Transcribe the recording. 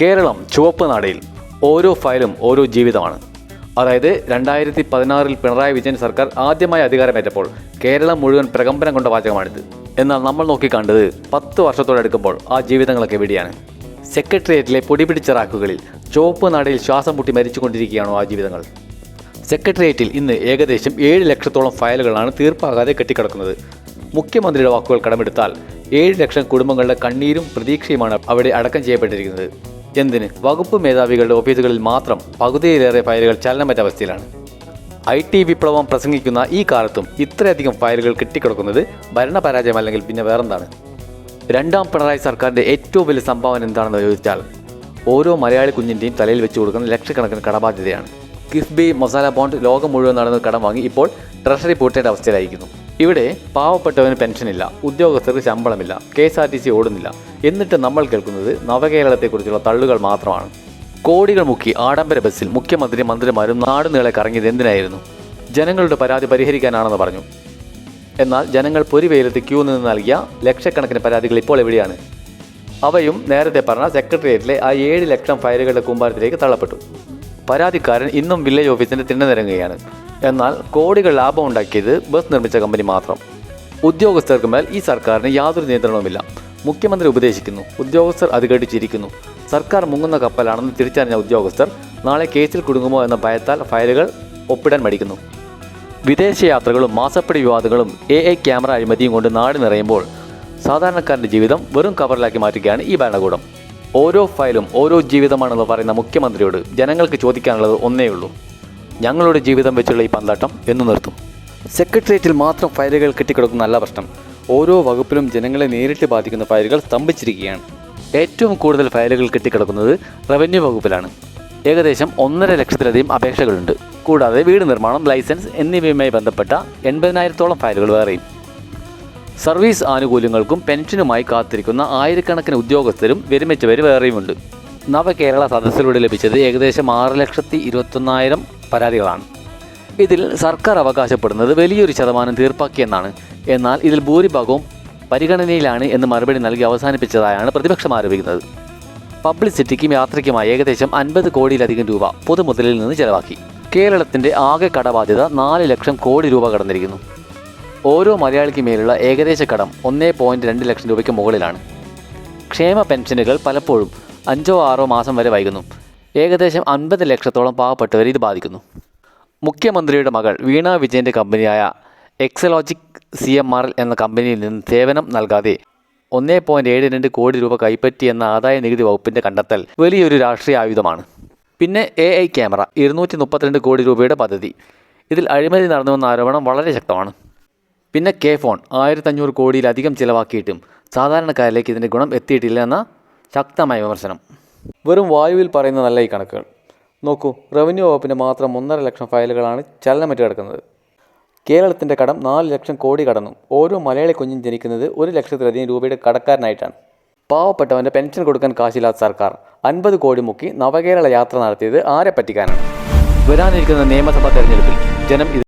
കേരളം ചുവപ്പ് നാടയിൽ ഓരോ ഫയലും ഓരോ ജീവിതമാണ്. അതായത് രണ്ടായിരത്തി പതിനാറിൽ പിണറായി വിജയൻ സർക്കാർ ആദ്യമായി അധികാരമേറ്റപ്പോൾ കേരളം മുഴുവൻ പ്രകമ്പനം കൊണ്ട വാചകമാണിത്. എന്നാൽ നമ്മൾ നോക്കിക്കണ്ടത് പത്ത് വർഷത്തോടടുക്കുമ്പോൾ ആ ജീവിതങ്ങളൊക്കെ എവിടെയാണ് സെക്രട്ടേറിയറ്റിലെ പൊടിപിടിച്ച റാക്കുകളിൽ ചുവപ്പ് നാടയിൽ ശ്വാസം മുട്ടി മരിച്ചുകൊണ്ടിരിക്കുകയാണോ ആ ജീവിതങ്ങൾ. സെക്രട്ടേറിയറ്റിൽ ഇന്ന് ഏകദേശം ഏഴ് ലക്ഷത്തോളം ഫയലുകളാണ് തീർപ്പാകാതെ കെട്ടിക്കിടക്കുന്നത്. മുഖ്യമന്ത്രിയുടെ വാക്കുകൾ കടമെടുത്താൽ ഏഴ് ലക്ഷം കുടുംബങ്ങളുടെ കണ്ണീരും പ്രതീക്ഷയുമാണ് അവിടെ അടക്കം ചെയ്യപ്പെട്ടിരിക്കുന്നത്. എന്തിന്? വകുപ്പ് മേധാവികളുടെ ഓഫീസുകളിൽ മാത്രം പകുതിയിലേറെ ഫയലുകൾ ചലനമറ്റ അവസ്ഥയിലാണ്. ഐ ടി വിപ്ലവം പ്രസംഗിക്കുന്ന ഈ കാലത്തും ഇത്രയധികം ഫയലുകൾ കിട്ടിക്കിടക്കുന്നത് ഭരണപരാജയം അല്ലെങ്കിൽ പിന്നെ വേറെന്താണ്? രണ്ടാം പിണറായി സർക്കാരിന്റെ ഏറ്റവും വലിയ സംഭാവന എന്താണെന്ന് ചോദിച്ചാൽ ഓരോ മലയാളി കുഞ്ഞിന്റെയും തലയിൽ വെച്ച് കൊടുക്കുന്ന ലക്ഷക്കണക്കിന് കടബാധ്യതയാണ്. കിഫ്ബി മസാല ബോണ്ട് ലോകം മുഴുവൻ നടന്ന് കടം വാങ്ങി ഇപ്പോൾ ട്രഷറി പൂട്ടേണ്ട അവസ്ഥയിലായിരിക്കുന്നു. ഇവിടെ പാവപ്പെട്ടവന് പെൻഷനില്ല ഉദ്യോഗസ്ഥർക്ക് ശമ്പളമില്ല K S R T C ഓടുന്നില്ല. എന്നിട്ട് നമ്മൾ കേൾക്കുന്നത് നവകേരളത്തെക്കുറിച്ചുള്ള തള്ളുകൾ മാത്രമാണ്. കോടികൾ മുക്കി ആഡംബര ബസ്സിൽ മുഖ്യമന്ത്രി മന്ത്രിമാരും നാടുനീളെ കറങ്ങിയത് എന്തിനായിരുന്നു? ജനങ്ങളുടെ പരാതി പരിഹരിക്കാനാണെന്ന് പറഞ്ഞു. എന്നാൽ ജനങ്ങൾ പൊരിവെയിലത്ത് ക്യൂ നിന്ന് നൽകിയ ലക്ഷക്കണക്കിന് പരാതികൾ ഇപ്പോൾ എവിടെയാണ്? അവയും നേരത്തെ പറഞ്ഞ സെക്രട്ടേറിയറ്റിലെ ആ ഏഴ് ലക്ഷം ഫയലുകളുടെ കൂമ്പാരത്തിലേക്ക് തള്ളപ്പെട്ടു. പരാതിക്കാരൻ ഇന്നും വില്ലേജ് ഓഫീസിന്റെ തിണ്ണനിരങ്ങുകയാണ്. എന്നാൽ കോടികൾ ലാഭം ഉണ്ടാക്കിയത് ബസ് നിർമ്മിച്ച കമ്പനി മാത്രം. ഉദ്യോഗസ്ഥർക്ക് മേൽ ഈ സർക്കാരിന് യാതൊരു നിയന്ത്രണവുമില്ല. മുഖ്യമന്ത്രി ഉപദേശിക്കുന്നു. ഉദ്യോഗസ്ഥർ അത് കേട്ടിച്ചിരിക്കുന്നു സർക്കാർ മുങ്ങുന്ന കപ്പലാണെന്ന് തിരിച്ചറിഞ്ഞ ഉദ്യോഗസ്ഥർ നാളെ കേസിൽ കുടുങ്ങുമോ എന്ന ഭയത്താൽ ഫയലുകൾ ഒപ്പിടാൻ മടിക്കുന്നു. വിദേശയാത്രകളും മാസപ്പടി വിവാദങ്ങളും എ ഐ ക്യാമറ അഴിമതിയും കൊണ്ട് നാട് നിറയുമ്പോൾ സാധാരണക്കാരന്റെ ജീവിതം വെറും കവറിലാക്കി മാറ്റുകയാണ് ഈ ഭരണകൂടം. ഓരോ ഫയലും ഓരോ ജീവിതമാണെന്ന് പറയുന്ന മുഖ്യമന്ത്രിയോട് ജനങ്ങൾക്ക് ചോദിക്കാനുള്ളത് ഒന്നേ ഉള്ളൂ. ഞങ്ങളുടെ ജീവിതം വെച്ചുള്ള ഈ പന്താട്ടം എന്ന് നിർത്തും. സെക്രട്ടേറിയറ്റിൽ മാത്രം ഫയലുകൾ കെട്ടിക്കിടക്കുന്ന നല്ല പ്രശ്നം. ഓരോ വകുപ്പിലും ജനങ്ങളെ നേരിട്ട് ബാധിക്കുന്ന ഫയലുകൾ സ്തംഭിച്ചിരിക്കുകയാണ്. ഏറ്റവും കൂടുതൽ ഫയലുകൾ കെട്ടിക്കിടക്കുന്നത് റവന്യൂ വകുപ്പിലാണ്. ഏകദേശം ഒന്നര ലക്ഷത്തിലധികം അപേക്ഷകളുണ്ട്. കൂടാതെ വീട് നിർമ്മാണം ലൈസൻസ് എന്നിവയുമായി ബന്ധപ്പെട്ട എൺപതിനായിരത്തോളം ഫയലുകൾ വേറെയും. സർവീസ് ആനുകൂല്യങ്ങൾക്കും പെൻഷനുമായി കാത്തിരിക്കുന്ന ആയിരക്കണക്കിന് ഉദ്യോഗസ്ഥരും വിരമിച്ചവർ വേറെയുമുണ്ട്. നവകേരള സദസ്സിലൂടെ ലഭിച്ചത് ഏകദേശം ആറ് ലക്ഷത്തി ഇരുപത്തൊന്നായിരം പരാതികളാണ്. ഇതിൽ സർക്കാർ അവകാശപ്പെടുന്നത് വലിയൊരു ശതമാനം തീർപ്പാക്കിയെന്നാണ്. എന്നാൽ ഇതിൽ ഭൂരിഭാഗവും പരിഗണനയിലാണ് എന്ന് മറുപടി നൽകി അവസാനിപ്പിച്ചതായാണ് പ്രതിപക്ഷം ആരോപിക്കുന്നത്. പബ്ലിസിറ്റിക്കും യാത്രയ്ക്കുമായി ഏകദേശം അൻപത് കോടിയിലധികം രൂപ പൊതുമുതലിൽ നിന്ന് ചെലവാക്കി. കേരളത്തിന്റെ ആകെ കടബാധ്യത നാല് ലക്ഷം കോടി രൂപ കടന്നിരിക്കുന്നു. ഓരോ മലയാളിക്ക് മേലുള്ള ഏകദേശ കടം ഒന്നേ പോയിന്റ് രണ്ട് ലക്ഷം രൂപയ്ക്ക് മുകളിലാണ്. ക്ഷേമ പെൻഷനുകൾ പലപ്പോഴും അഞ്ചോ ആറോ മാസം വരെ വൈകുന്നു. ഏകദേശം അൻപത് ലക്ഷത്തോളം പാവപ്പെട്ടവരെ ഇത് ബാധിക്കുന്നു. മുഖ്യമന്ത്രിയുടെ മകൾ വീണ വിജയന്റെ കമ്പനിയായ എക്സലോജിക് സി എം ആർ എന്ന കമ്പനിയിൽ നിന്ന് സേവനം നൽകാതെ ഒന്നേ പോയിന്റ് ഏഴ് രണ്ട് കോടി രൂപ കൈപ്പറ്റി എന്ന ആദായ നികുതി വകുപ്പിന്റെ കണ്ടെത്തൽ വലിയൊരു രാഷ്ട്രീയ ആയുധമാണ്. പിന്നെ എ ഐ ക്യാമറ ഇരുന്നൂറ്റി മുപ്പത്തിരണ്ട് കോടി രൂപയുടെ പദ്ധതി. ഇതിൽ അഴിമതി നടന്നുവെന്ന ആരോപണം വളരെ ശക്തമാണ്. പിന്നെ കെ ഫോൺ ആയിരത്തഞ്ഞൂറ് കോടിയിലധികം ചിലവാക്കിയിട്ടും സാധാരണക്കാരിലേക്ക് ഇതിന്റെ ഗുണം എത്തിയിട്ടില്ല എന്ന ശക്തമായ വിമർശനം. വെറും വായുവിൽ പറയുന്ന നല്ല ഈ കണക്കുകൾ. നോക്കൂ റവന്യൂ വകുപ്പിന്റെ മാത്രം ഒന്നര ലക്ഷം ഫയലുകളാണ് ചലനമറ്റ് കിടക്കുന്നത്. കേരളത്തിന്റെ കടം നാല് ലക്ഷം കോടി കടന്നു. ഓരോ മലയാളി കുഞ്ഞും ജനിക്കുന്നത് ഒരു ലക്ഷത്തിലധികം രൂപയുടെ കടക്കാരനായിട്ടാണ്. പാവപ്പെട്ടവന്റെ പെൻഷൻ കൊടുക്കാൻ കാശില്ലാത്ത സർക്കാർ അൻപത് കോടി മുക്കി നവകേരള യാത്ര നടത്തിയത് ആരെ പറ്റിക്കാനാണ്? വരാനിരിക്കുന്ന നിയമസഭാ തെരഞ്ഞെടുപ്പിൽ ജനം